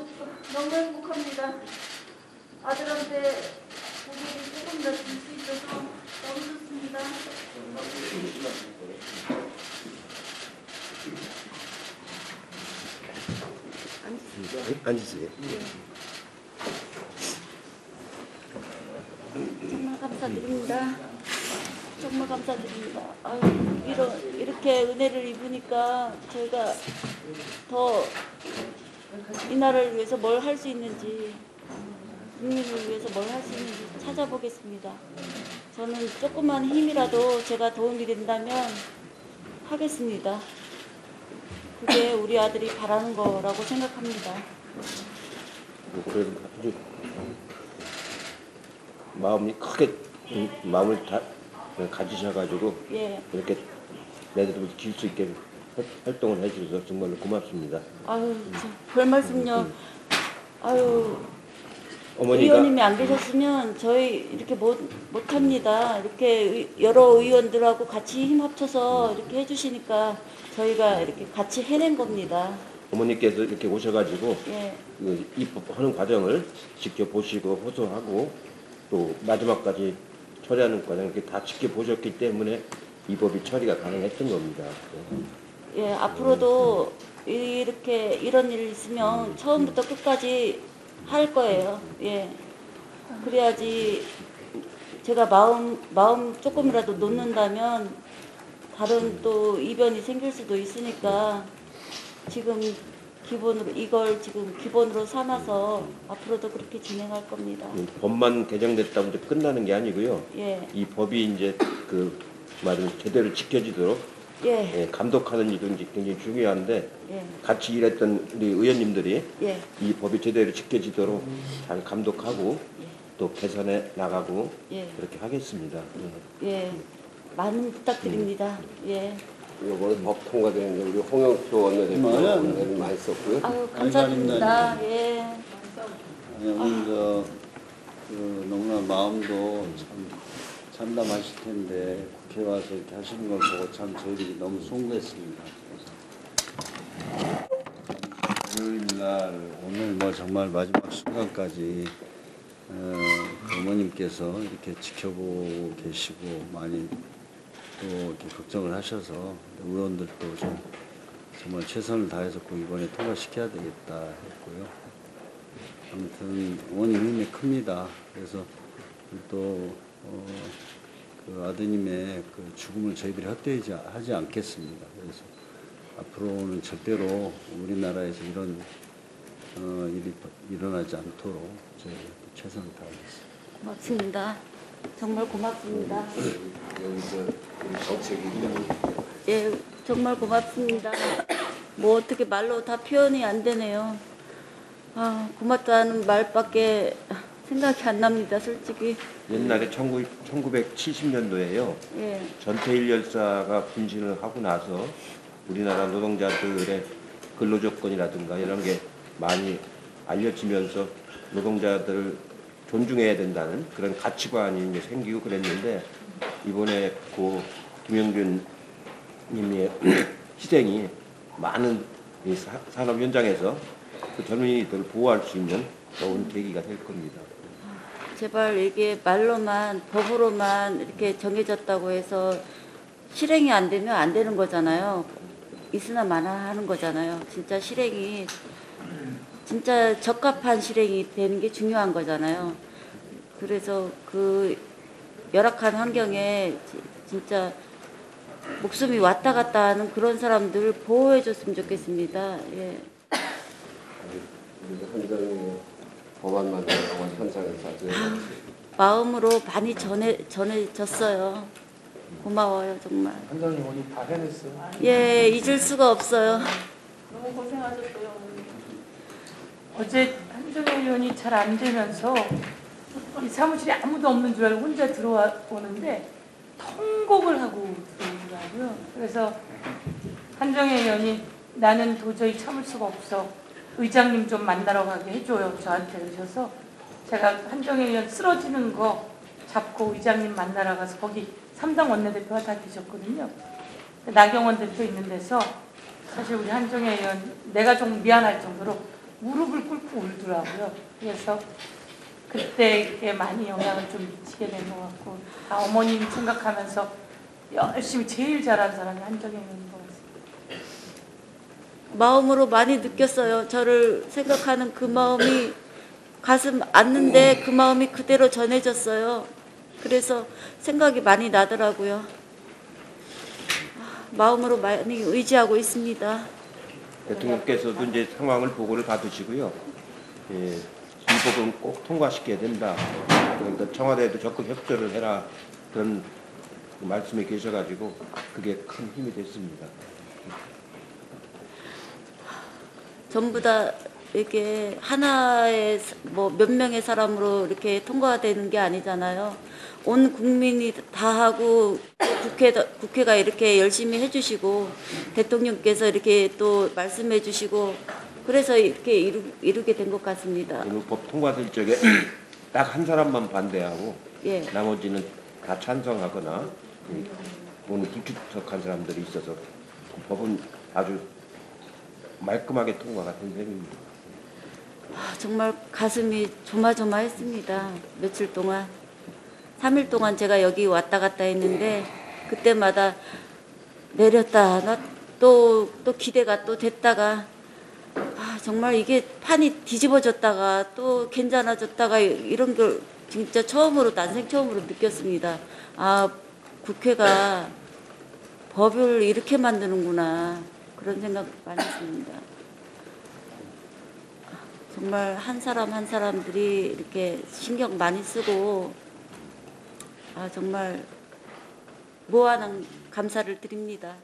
너무 너무 행복합니다. 아들한테 고기를 조금 더 줄 수 있어서 너무 좋습니다. 앉으세요. 정말 감사드립니다. 정말 감사드립니다. 아유, 이런, 이렇게 은혜를 입으니까 저희가 더 이 나라를 위해서 뭘 할 수 있는지, 국민을 위해서 뭘 할 수 있는지 찾아보겠습니다. 저는 조그만 힘이라도 제가 도움이 된다면 하겠습니다. 그게 우리 아들이 바라는 거라고 생각합니다. 뭐 그래도 아주 마음이 크게 음, 마음을 다 가지셔가지고 예. 이렇게 내들을 키울 수 있게 활- 활동을 해주셔서 정말로 고맙습니다. 아유, 저, 별 말씀요. 아유, 어머니가 의원님이 안 계셨으면 저희 이렇게 못, 못합니다. 이렇게 의- 여러 의원들하고 같이 힘 합쳐서 이렇게 해주시니까 저희가 이렇게 같이 해낸 겁니다. 어머니께서 이렇게 오셔가지고 예, 그 입법하는 과정을 직접 보시고 호소하고 또 마지막까지 처리하는 과정 이렇게 다 지켜보셨기 때문에 이 법이 처리가 가능했던 겁니다. 예, 앞으로도 이렇게 이런 일 있으면 처음부터 끝까지 할 거예요. 예. 그래야지 제가 마음, 마음 조금이라도 놓는다면 다른 또 이변이 생길 수도 있으니까 지금 기본으로, 이걸 지금 기본으로 삼아서 앞으로도 그렇게 진행할 겁니다. 음, 법만 개정됐다고 이제 끝나는 게 아니고요. 예, 이 법이 이제 그 말은 제대로 지켜지도록 예, 예, 감독하는 일도 이제 굉장히 중요한데 예, 같이 일했던 우리 의원님들이 예, 이 법이 제대로 지켜지도록 잘 감독하고 또 개선해 나가고 예, 그렇게 하겠습니다. 예. 예. 많은 부탁드립니다. 예. 이번에 법 통과되는데 우리 홍영표 원내대표가 오늘 많이 썼고요. 아유, 감사드립니다. 예. 아니, 오늘 저, 그 너무나 마음도 참 참담하실 텐데 국회 와서 이렇게 하시는 걸 보고 참 저희들이 너무 송구했습니다. 그래서 월요일 날 오늘 뭐 정말 마지막 순간까지 어, 그 어머님께서 이렇게 지켜보고 계시고 많이 또 이렇게 걱정을 하셔서 의원들도 좀 정말 최선을 다해서 꼭 이번에 통과시켜야 되겠다 했고요. 아무튼 어머님 힘이 큽니다. 그래서 또 어, 그 아드님의 그 죽음을 저희들이 헛되지 하지 않겠습니다. 그래서 앞으로는 절대로 우리나라에서 이런 어, 일이 일어나지 않도록 저희 최선을 다하겠습니다. 고맙습니다. 정말 고맙습니다. 여기서 우리 정책이 예, 정말 고맙습니다. 뭐 어떻게 말로 다 표현이 안 되네요. 아, 고맙다는 말밖에 생각이 안 납니다, 솔직히. 옛날에 1970년도에요. 예, 전태일 열사가 분신을 하고 나서 우리나라 노동자들의 근로조건이라든가 이런 게 많이 알려지면서 노동자들을 존중해야 된다는 그런 가치관이 생기고 그랬는데 이번에 고 김영균 님의 희생이 많은 산업 현장에서 그 젊은이들을 보호할 수 있는 좋은 계기가 될 겁니다. 제발 이게 말로만, 법으로만 이렇게 정해졌다고 해서 실행이 안 되면 안 되는 거잖아요. 있으나 마나 하는 거잖아요. 진짜 실행이, 진짜 적합한 실행이 되는 게 중요한 거잖아요. 그래서 그 열악한 환경에 지- 진짜 목숨이 왔다 갔다 하는 그런 사람들을 보호해 줬으면 좋겠습니다. 예. 법안 만들고 현장에서 아주 마음으로 많이 전해, 전해졌어요. 고마워요, 정말. 한장님 오늘 다 해냈어요. 예, 잊을 수가 없어요. 너무 고생하셨어요. 어제 한정혜 의원이 잘 안 되면서 이 사무실에 아무도 없는 줄 알고 혼자 들어와 오는데 통곡을 하고 들어오더라고요. 그래서 한정혜 의원이 나는 도저히 참을 수가 없어. 의장님 좀 만나러 가게 해줘요. 저한테 그러셔서 제가 한정혜 의원 쓰러지는 거 잡고 의장님 만나러 가서 거기 삼당 원내대표가 다 계셨거든요. 나경원 대표 있는 데서 사실 우리 한정혜 의원 내가 좀 미안할 정도로 무릎을 꿇고 울더라고요. 그래서 그때 이렇게 많이 영향을 좀 미치게 된 것 같고 아, 어머님 생각하면서 열심히 제일 잘한 사람이 한정혜인 것 같습니다. 마음으로 많이 느꼈어요. 저를 생각하는 그 마음이 가슴 앓는데 그 마음이 그대로 전해졌어요. 그래서 생각이 많이 나더라고요. 아, 마음으로 많이 의지하고 있습니다. 대통령께서도 이제 상황을 보고를 받으시고요. 예, 이 법은 꼭 통과시켜야 된다. 그러니까 청와대에도 적극 협조를 해라. 그런 말씀이 계셔가지고 그게 큰 힘이 됐습니다. 전부 다 이렇게 하나의 뭐 몇 명의 사람으로 이렇게 통과가 되는 게 아니잖아요. 온 국민이 다 하고 국회 국회가 이렇게 열심히 해주시고 대통령께서 이렇게 또 말씀해 주시고 그래서 이렇게 이루, 이루게 된 것 같습니다. 오늘 법 통과될 적에 딱 한 사람만 반대하고 예. 나머지는 다 찬성하거나 그 오늘 불출석한 사람들이 있어서 그 법은 아주 말끔하게 통과가 된 셈입니다. 아, 정말 가슴이 조마조마했습니다. 며칠 동안. 3일 동안 제가 여기 왔다 갔다 했는데 그때마다 내렸다 또, 또 기대가 또 됐다가 아, 정말 이게 판이 뒤집어졌다가 또 괜찮아졌다가 이런 걸 진짜 처음으로 난생 처음으로 느꼈습니다. 아 국회가 법을 이렇게 만드는구나 그런 생각 많이 했습니다. 정말 한 사람 한 사람들이 이렇게 신경 많이 쓰고 아 정말 무한한 감사를 드립니다.